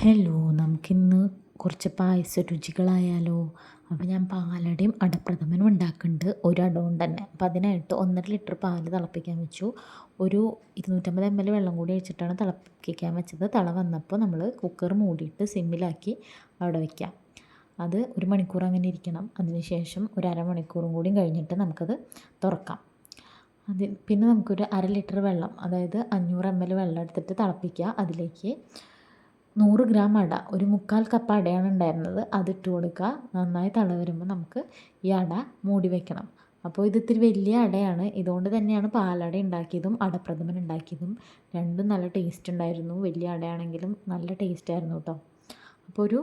Hello നമുക്കിന്ന് കുറച്ച് പായസ രുചികളായാലോ? അപ്പോൾ ഞാൻ പാലടയും അടപ്രഥമനും ഉണ്ടാക്കുന്നുണ്ട് ഒരു അട കൊണ്ട് തന്നെ. അപ്പോൾ അതിനായിട്ട് ഒന്നര ലിറ്റർ പാൽ തിളപ്പിക്കാൻ വെച്ചു. ഒരു ഇരുന്നൂറ്റമ്പത് എം എൽ വെള്ളം കൂടി ഒഴിച്ചിട്ടാണ് തിളപ്പിക്കാൻ വെച്ചത്. തിള വന്നപ്പോൾ നമ്മൾ കുക്കർ മൂടിയിട്ട് സിമ്മിലാക്കി അവിടെ വയ്ക്കാം അത് ഒരു മണിക്കൂർ അങ്ങനെ ഇരിക്കണം. അതിനുശേഷം ഒരു അരമണിക്കൂറും കൂടി കഴിഞ്ഞിട്ട് നമുക്കത് തുറക്കാം. അത് പിന്നെ നമുക്കൊരു അര ലിറ്റർ വെള്ളം അതായത് അഞ്ഞൂറ് എം എൽ വെള്ളം എടുത്തിട്ട് തിളപ്പിക്കുക. അതിലേക്ക് നൂറ് ഗ്രാം അട ഒരു മുക്കാൽ കപ്പ് അടയാണ് ഉണ്ടായിരുന്നത്. അതിട്ട് കൊടുക്കുക. നന്നായി തള വരുമ്പോൾ നമുക്ക് ഈ അട മൂടി വെക്കണം. അപ്പോൾ ഇത് ഇത്തിരി വലിയ അടയാണ്. ഇതുകൊണ്ട് തന്നെയാണ് പാലട ഉണ്ടാക്കിയതും അടപ്രഥമൻ ഉണ്ടാക്കിയതും രണ്ടും നല്ല ടേസ്റ്റ് ഉണ്ടായിരുന്നു. വലിയ അടയാണെങ്കിലും നല്ല ടേസ്റ്റ് ആയിരുന്നു കേട്ടോ. അപ്പോൾ ഒരു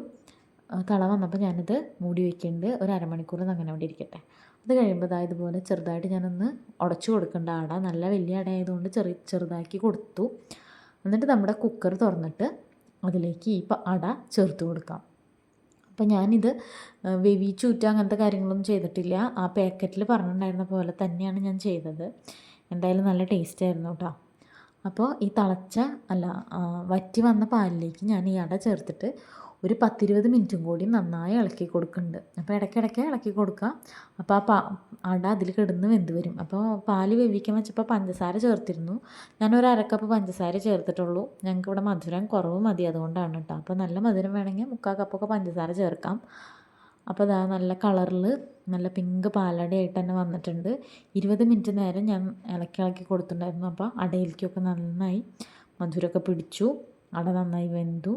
തള വന്നപ്പോൾ ഞാനിത് മൂടി വെക്കുന്നുണ്ട് ഒരു അരമണിക്കൂർ അങ്ങനെ അവിടെ ഇരിക്കട്ടെ. അത് കഴിയുമ്പോൾ ഇതാ ഇതുപോലെ ചെറുതായിട്ട് ഞാനൊന്ന് ഉടച്ചു കൊടുക്കേണ്ട അട. നല്ല വലിയ അട ആയതുകൊണ്ട് ചെറു ചെറുതാക്കി കൊടുത്തു. എന്നിട്ട് നമ്മുടെ കുക്കർ തുറന്നിട്ട് അതിലേക്ക് ഈ അട ചേർത്ത് കൊടുക്കാം. അപ്പം ഞാനിത് വേവിച്ചൂറ്റ അങ്ങനത്തെ കാര്യങ്ങളൊന്നും ചെയ്തിട്ടില്ല. ആ പാക്കറ്റിൽ പറഞ്ഞിട്ടുണ്ടായിരുന്ന പോലെ തന്നെയാണ് ഞാൻ ചെയ്തത്. എന്തായാലും നല്ല ടേസ്റ്റ് ആയിരുന്നു കേട്ടോ അപ്പോൾ ഈ തിളച്ച അല്ല വറ്റി വന്ന പാലിലേക്ക് ഞാൻ ഈ അട ചേർത്തിട്ട് ഒരു പത്തിരുപത് മിനിറ്റും കൂടി നന്നായി ഇളക്കി കൊടുക്കുന്നുണ്ട്. അപ്പോൾ ഇടയ്ക്കിടയ്ക്ക് ഇളക്കി കൊടുക്കുക അപ്പോൾ ആ പാ അട അതിൽ കിടന്ന് വെന്ത് വരും. അപ്പോൾ പാൽ വേവിക്കാൻ വെച്ചപ്പോൾ പഞ്ചസാര ചേർത്തിരുന്നു. ഞാൻ ഞാനൊരു അരക്കപ്പ് പഞ്ചസാര ചേർത്തിട്ടുള്ളൂ. ഞങ്ങൾക്ക് ഇവിടെ മധുരം കുറവ് മതി അതുകൊണ്ടാണ് കേട്ടോ. അപ്പോൾ നല്ല മധുരം വേണമെങ്കിൽ മുക്കാൽ കപ്പൊക്കെ പഞ്ചസാര ചേർക്കാം. അപ്പോൾ അതാ നല്ല കളറിൽ നല്ല പിങ്ക് പാലടയായിട്ട് തന്നെ വന്നിട്ടുണ്ട്. ഇരുപത് മിനിറ്റ് നേരം ഞാൻ ഇളക്കി ഇളക്കി കൊടുത്തിട്ടുണ്ടായിരുന്നു. അപ്പോൾ അടയിലേക്കൊക്കെ നന്നായി മധുരമൊക്കെ പിടിച്ചു. അട നന്നായി വെന്തു.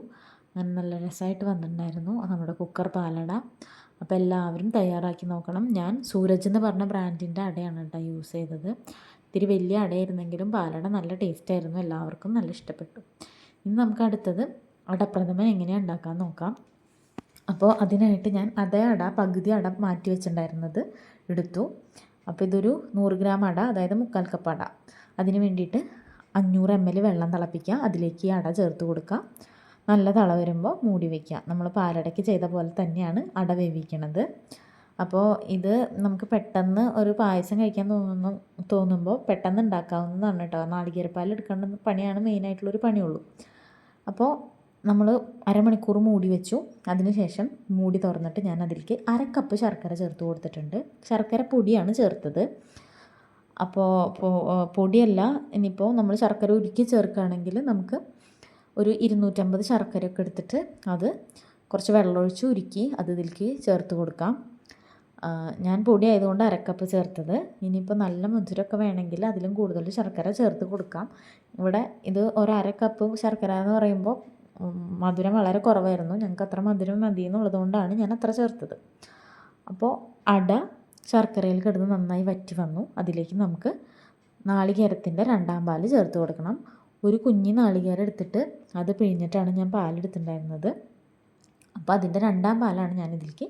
അങ്ങനെ നല്ല രസമായിട്ട് വന്നിട്ടുണ്ടായിരുന്നു. നമ്മുടെ കുക്കർ പാലട. അപ്പോൾ എല്ലാവരും തയ്യാറാക്കി നോക്കണം. ഞാൻ സൂരജ് എന്ന് പറഞ്ഞ ബ്രാൻഡിന്റെ അടയാണ് കേട്ടോ യൂസ് ചെയ്തത്. ഇത്തിരി വലിയ അടയായിരുന്നെങ്കിലും പാലട നല്ല ടേസ്റ്റ് ആയിരുന്നു. എല്ലാവർക്കും നല്ല ഇഷ്ടപ്പെട്ടു. ഇനി നമുക്ക് അടുത്തത് അടപ്രഥമൻ എങ്ങനെയാണ് ഉണ്ടാക്കാൻ നോക്കാം. അപ്പോൾ അതിനായിട്ട് ഞാൻ അതേ അട പകുതി അട മാറ്റി വെച്ചിട്ടുണ്ടായിരുന്നത് എടുത്തു. അപ്പോൾ ഇതൊരു നൂറ് ഗ്രാം അട അതായത് മുക്കാൽ കപ്പ് അട. അതിന് വേണ്ടിയിട്ട് അഞ്ഞൂറ് എം എൽ വെള്ളം തിളപ്പിക്കുക. അതിലേക്ക് ഈ അട ചേർത്ത് കൊടുക്കുക. നല്ല തള വരുമ്പോൾ മൂടി വയ്ക്കുക നമ്മൾ പാലടയ്ക്ക് ചെയ്ത പോലെ തന്നെയാണ് അട വേവിക്കണത്. അപ്പോൾ ഇത് നമുക്ക് പെട്ടെന്ന് ഒരു പായസം കഴിക്കാൻ തോന്നുന്നു തോന്നുമ്പോൾ പെട്ടെന്ന് ഉണ്ടാക്കാവുന്നതാണ് കേട്ടോ നാളികേരപ്പാൽ എടുക്കേണ്ട പണിയാണ് മെയിനായിട്ടുള്ളൊരു പണിയുള്ളൂ. അപ്പോൾ നമ്മൾ അരമണിക്കൂർ മൂടി വെച്ചു. അതിനുശേഷം മൂടി തുറന്നിട്ട് ഞാൻ അതിലേക്ക് അര കപ്പ് ശർക്കര ചേർത്ത് കൊടുത്തിട്ടുണ്ട്. ശർക്കര പൊടിയാണ് ചേർത്തത്. അപ്പോൾ പൊടിയല്ല. ഇനിയിപ്പോൾ നമ്മൾ ശർക്കര ഉരുക്കി ചേർക്കുകയാണെങ്കിൽ നമുക്ക് ഒരു ഇരുന്നൂറ്റമ്പത് ശർക്കരയൊക്കെ എടുത്തിട്ട് അത് കുറച്ച് വെള്ളമൊഴിച്ച് ഉരുക്കി അത് ഇതിലേക്ക് ചേർത്ത് കൊടുക്കാം. ഞാൻ പൊടി ആയതുകൊണ്ട് അരക്കപ്പ് ചേർത്തത്. ഇനിയിപ്പോൾ നല്ല മധുരമൊക്കെ വേണമെങ്കിൽ അതിലും കൂടുതൽ ശർക്കര ചേർത്ത് കൊടുക്കാം. ഇവിടെ ഇത് ഒരു കപ്പ് ശർക്കര എന്ന് പറയുമ്പോൾ മധുരം വളരെ കുറവായിരുന്നു. ഞങ്ങൾക്ക് അത്ര മധുരം മതി എന്നുള്ളതുകൊണ്ടാണ് ഞാൻ അത്ര ചേർത്തത്. അപ്പോൾ അട ശർക്കരയിൽ കിടന്ന് നന്നായി വറ്റി വന്നു. അതിലേക്ക് നമുക്ക് നാളികേരത്തിന്റെ രണ്ടാം പാൽ ചേർത്ത് കൊടുക്കണം. ഒരു കുഞ്ഞി നാളികേരം എടുത്തിട്ട് അത് പിഴിഞ്ഞിട്ടാണ് ഞാൻ പാലെടുത്തിട്ടുണ്ടായിരുന്നത്. അപ്പോൾ അതിന്റെ രണ്ടാം പാലാണ് ഞാൻ ഇതിലേക്ക്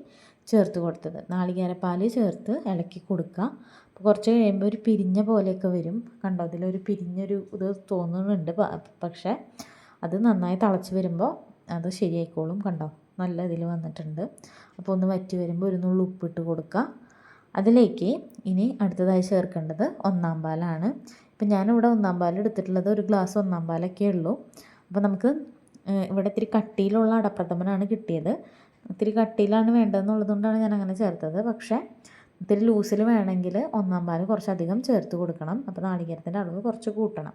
ചേർത്ത് കൊടുത്തത്. നാളികേരപ്പാൽ ചേർത്ത് ഇളക്കി കൊടുക്കുക. അപ്പോൾ കുറച്ച് കഴിയുമ്പോൾ ഒരു പിരിഞ്ഞ പോലെയൊക്കെ വരും. കണ്ടോ? അതിലൊരു പിരിഞ്ഞൊരു ഇത് തോന്നുന്നുണ്ട്. പക്ഷേ അത് നന്നായി തിളച്ച് വരുമ്പോൾ അത് ശരിയായിക്കോളും കണ്ടോ? നല്ല ഇതിൽ വന്നിട്ടുണ്ട്. അപ്പോൾ ഒന്ന് വറ്റി വരുമ്പോൾ ഒരു നുള്ളു ഉപ്പിട്ട് കൊടുക്കുക. അതിലേക്ക് ഇനി അടുത്തതായി ചേർക്കേണ്ടത് ഒന്നാം പാലാണ്. ഇപ്പം ഞാനിവിടെ ഒന്നാം പാൽ എടുത്തിട്ടുള്ളത് ഒരു ഗ്ലാസ് ഒന്നാം പാലൊക്കെ ഉള്ളൂ അപ്പോൾ നമുക്ക് ഇവിടെ ഇത്തിരി കട്ടിയിലുള്ള അടപ്രഥമനാണ് കിട്ടിയത്. ഇത്തിരി കട്ടിയിലാണ് വേണ്ടതെന്നുള്ളത് കൊണ്ടാണ് ഞാൻ അങ്ങനെ ചേർത്തത്. പക്ഷേ ഇത്തിരി ലൂസിൽ വേണമെങ്കിൽ ഒന്നാം പാൽ കുറച്ചധികം ചേർത്ത് കൊടുക്കണം. അപ്പോൾ നാളികേരത്തിന്റെ അളവ് കുറച്ച് കൂട്ടണം.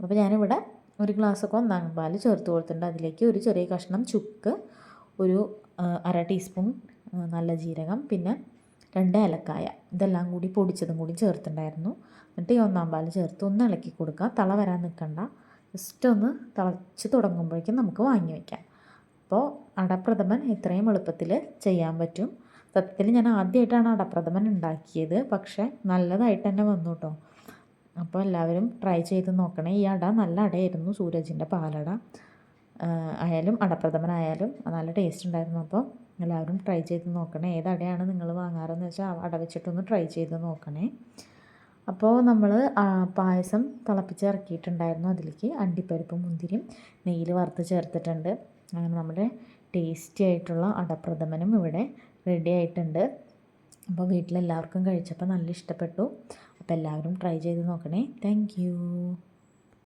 അപ്പോൾ ഞാനിവിടെ ഒരു ഗ്ലാസ്സൊക്കെ ഒന്നാം പാൽ ചേർത്ത് കൊടുത്തിട്ടുണ്ട്. അതിലേക്ക് ഒരു ചെറിയ കഷ്ണം ചുക്ക് ഒരു അര ടീസ്പൂൺ നല്ല ജീരകം പിന്നെ രണ്ട് ഏലക്കായ ഇതെല്ലാം കൂടി പൊടിച്ചതും കൂടി ചേർത്തിട്ടുണ്ടായിരുന്നു. എന്നിട്ട് ഈ ഒന്നാം പാൽ ചേർത്ത് ഒന്ന് ഇളക്കി കൊടുക്കുക. തള വരാൻ നിൽക്കണ്ട. ജസ്റ്റ് ഒന്ന് തിളച്ച് തുടങ്ങുമ്പോഴേക്കും നമുക്ക് വാങ്ങി വയ്ക്കാം. അപ്പോൾ അടപ്രഥമൻ ഇത്രയും എളുപ്പത്തിൽ ചെയ്യാൻ പറ്റും. സത്യത്തിൽ ഞാൻ ആദ്യമായിട്ടാണ് അടപ്രഥമൻ ഉണ്ടാക്കിയത്. പക്ഷേ നല്ലതായിട്ട് തന്നെ വന്നു കേട്ടോ അപ്പോൾ എല്ലാവരും ട്രൈ ചെയ്ത് നോക്കണേ. ഈ അട നല്ല അടയായിരുന്നു സൂരജിന്റെ പാലട. ആയാലും അടപ്രഥമനായാലും നല്ല ടേസ്റ്റ് ഉണ്ടായിരുന്നു അപ്പോൾ എല്ലാവരും ട്രൈ ചെയ്ത് നോക്കണേ. ഏത് അടയാണ് നിങ്ങൾ വാങ്ങാറെന്ന് വെച്ചാൽ അട വെച്ചിട്ടൊന്ന് ട്രൈ ചെയ്ത് നോക്കണേ. അപ്പോൾ നമ്മൾ പായസം തിളപ്പിച്ച് ഇറക്കിയിട്ടുണ്ടായിരുന്നു അതിലേക്ക്. അണ്ടിപ്പരിപ്പ് മുന്തിരിയും നെയ്യിൽ വറുത്ത് ചേർത്തിട്ടുണ്ട്. അങ്ങനെ നമ്മുടെ ടേസ്റ്റി ആയിട്ടുള്ള അടപ്രഥമനും ഇവിടെ റെഡി ആയിട്ടുണ്ട്. അപ്പോൾ വീട്ടിലെല്ലാവർക്കും കഴിച്ചപ്പോൾ നല്ല ഇഷ്ടപ്പെട്ടു. അപ്പോൾ എല്ലാവരും ട്രൈ ചെയ്ത് നോക്കണേ. താങ്ക്